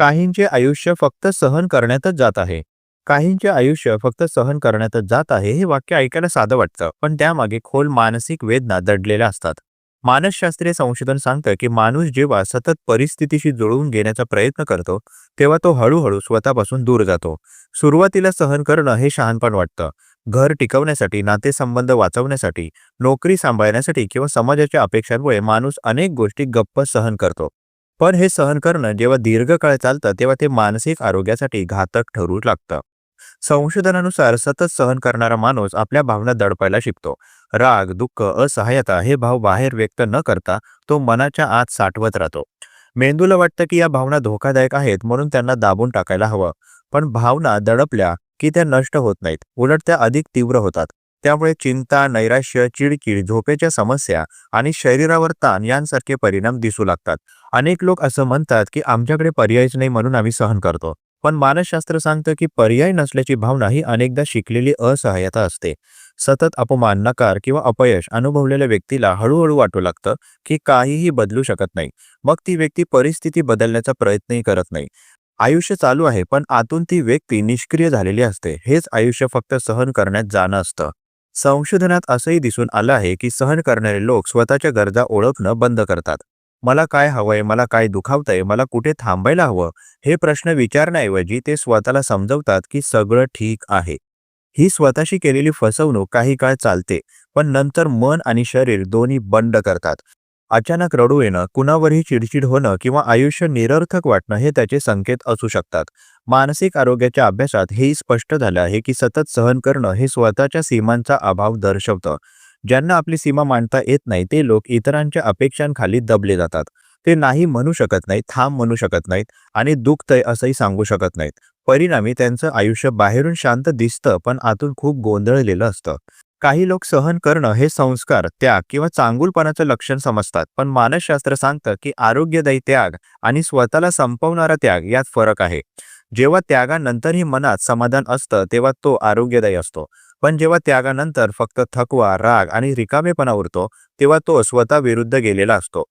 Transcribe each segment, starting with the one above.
काहींचे आयुष्य फक्त सहन करण्यातच जात आहे. काहींचे आयुष्य फक्त सहन करण्यातच जात आहे हे वाक्य ऐकायला साधं वाटतं पण त्यामागे खोल मानसिक वेदना दडलेल्या असतात. मानसशास्त्रीय संशोधन सांगतं की माणूस जेव्हा सतत परिस्थितीशी जुळवून घेण्याचा प्रयत्न करतो तेव्हा तो हळूहळू स्वतःपासून दूर जातो. सुरुवातीला सहन करणं हे शहाणपण वाटतं. घर टिकवण्यासाठी नातेसंबंध वाचवण्यासाठी नोकरी सांभाळण्यासाठी किंवा समाजाच्या अपेक्षांमुळे माणूस अनेक गोष्टी गप्प सहन करतो. पण हे सहन करणं जेव्हा दीर्घकाळ चालतं तेव्हा ते मानसिक आरोग्यासाठी घातक ठरू लागतं. संशोधनानुसार सतत सहन करणारा माणूस आपल्या भावना दडपायला शिकतो. राग दुःख असहाय्यता हे भाव बाहेर व्यक्त न करता तो मनाच्या आत साठवत राहतो. मेंदूला वाटतं की या भावना धोकादायक आहेत म्हणून त्यांना दाबून टाकायला हवं. पण भावना दडपल्या की त्या नष्ट होत नाहीत उलट त्या अधिक तीव्र होतात. त्यामुळे चिंता नैराश्य चिडचिड झोपेच्या समस्या आणि शरीरावर ताण यांसारखे परिणाम दिसू लागतात. अनेक लोक असं म्हणतात की आमच्याकडे पर्यायच नाही म्हणून आम्ही सहन करतो. पण मानसशास्त्र सांगतं की पर्याय नसल्याची भावना ही अनेकदा शिकलेली असहाय्यता असते. सतत अपमान नकार किंवा अपयश अनुभवलेल्या व्यक्तीला हळूहळू वाटू लागतं की काहीही बदलू शकत नाही. मग ती व्यक्ती परिस्थिती बदलण्याचा प्रयत्नही करत नाही. आयुष्य चालू आहे पण आतून ती व्यक्ती निष्क्रिय झालेली असते. हेच आयुष्य फक्त सहन करण्यात जाणं असतं. संशोधनात असंही दिसून आलं आहे की सहन करणारे लोक स्वतःच्या गरजा ओळखणं बंद करतात. मला काय हवंय मला काय दुखावतंय मला कुठे थांबायला हवं? हे प्रश्न विचारण्याऐवजी ते स्वतःला समजवतात की सगळं ठीक आहे. ही स्वतःशी केलेली फसवणूक काही काळ चालते पण नंतर मन आणि शरीर दोन्ही बंड करतात. अचानक रडू येणं कुणावरही चिडचिड होणं किंवा आयुष्य निरर्थक वाटणं हे त्याचे संकेत असू शकतात. मानसिक आरोग्याच्या अभ्यासात हेही स्पष्ट झालं आहे की सतत सहन करणं हे स्वतःच्या सीमांचा अभाव दर्शवतं. ज्यांना आपली सीमा मांडता येत नाही ते लोक इतरांच्या अपेक्षांखाली दबले जातात. ते नाही म्हणू शकत नाहीत थांब म्हणू शकत नाहीत आणि दुखतंय असंही सांगू शकत नाहीत. परिणामी त्यांचं आयुष्य बाहेरून शांत दिसतं पण आतून खूप गोंधळलेलं असतं. काही लोक सहन करणं हे संस्कार त्याग किंवा चांगुलपणाचं लक्षण समजतात पण मानसशास्त्र सांगतं की आरोग्यदायी त्याग आणि स्वतःला संपवणारा त्याग यात फरक आहे. जेव्हा त्यागानंतरही मनात समाधान असतं तेव्हा तो आरोग्यदायी असतो. पण जेव्हा त्यागानंतर फक्त थकवा राग आणि रिकामेपणा उरतो तेव्हा तो स्वतः विरुद्ध गेलेला असतो.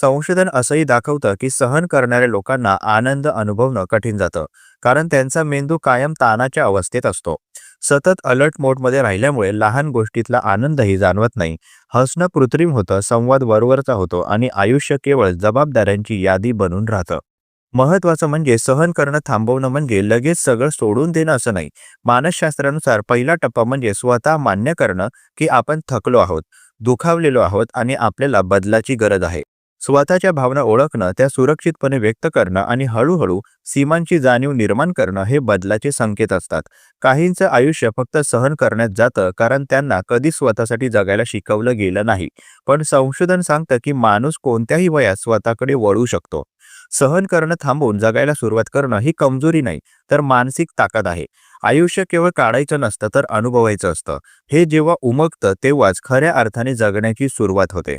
संशोधन असंही दाखवतं की सहन करणाऱ्या लोकांना आनंद अनुभवणं कठीण जातं कारण त्यांचा मेंदू कायम तानाच्या अवस्थेत असतो. सतत अलर्ट मोडमध्ये राहिल्यामुळे लहान गोष्टीतला आनंदही जाणवत नाही. हसणं कृत्रिम होतं संवाद वरवरचा होतो आणि आयुष्य केवळ जबाबदाऱ्यांची यादी बनून राहतं. महत्वाचं म्हणजे सहन करणं थांबवणं म्हणजे लगेच सगळं सोडून देणं असं नाही. मानसशास्त्रानुसार पहिला टप्पा म्हणजे स्वतः मान्य करणं की आपण थकलो आहोत दुखावलेलो आहोत आणि आपल्याला बदलाची गरज आहे. स्वतःच्या भावना ओळखणं त्या सुरक्षितपणे व्यक्त करणं आणि हळूहळू सीमांची जाणीव निर्माण करणं हे बदलाचे संकेत असतात. काहींचं आयुष्य फक्त सहन करण्यात जातं कारण त्यांना कधी स्वतःसाठी जगायला शिकवलं गेलं नाही. पण संशोधन सांगतं की माणूस कोणत्याही वयात स्वतःकडे वळू शकतो. सहन करणं थांबवून जगायला सुरुवात करणं ही कमजोरी नाही तर मानसिक ताकद आहे. आयुष्य केवळ काढायचं नसतं तर अनुभवायचं असतं. हे जेव्हा उमगतं तेव्हाच खऱ्या अर्थाने जगण्याची सुरुवात होते.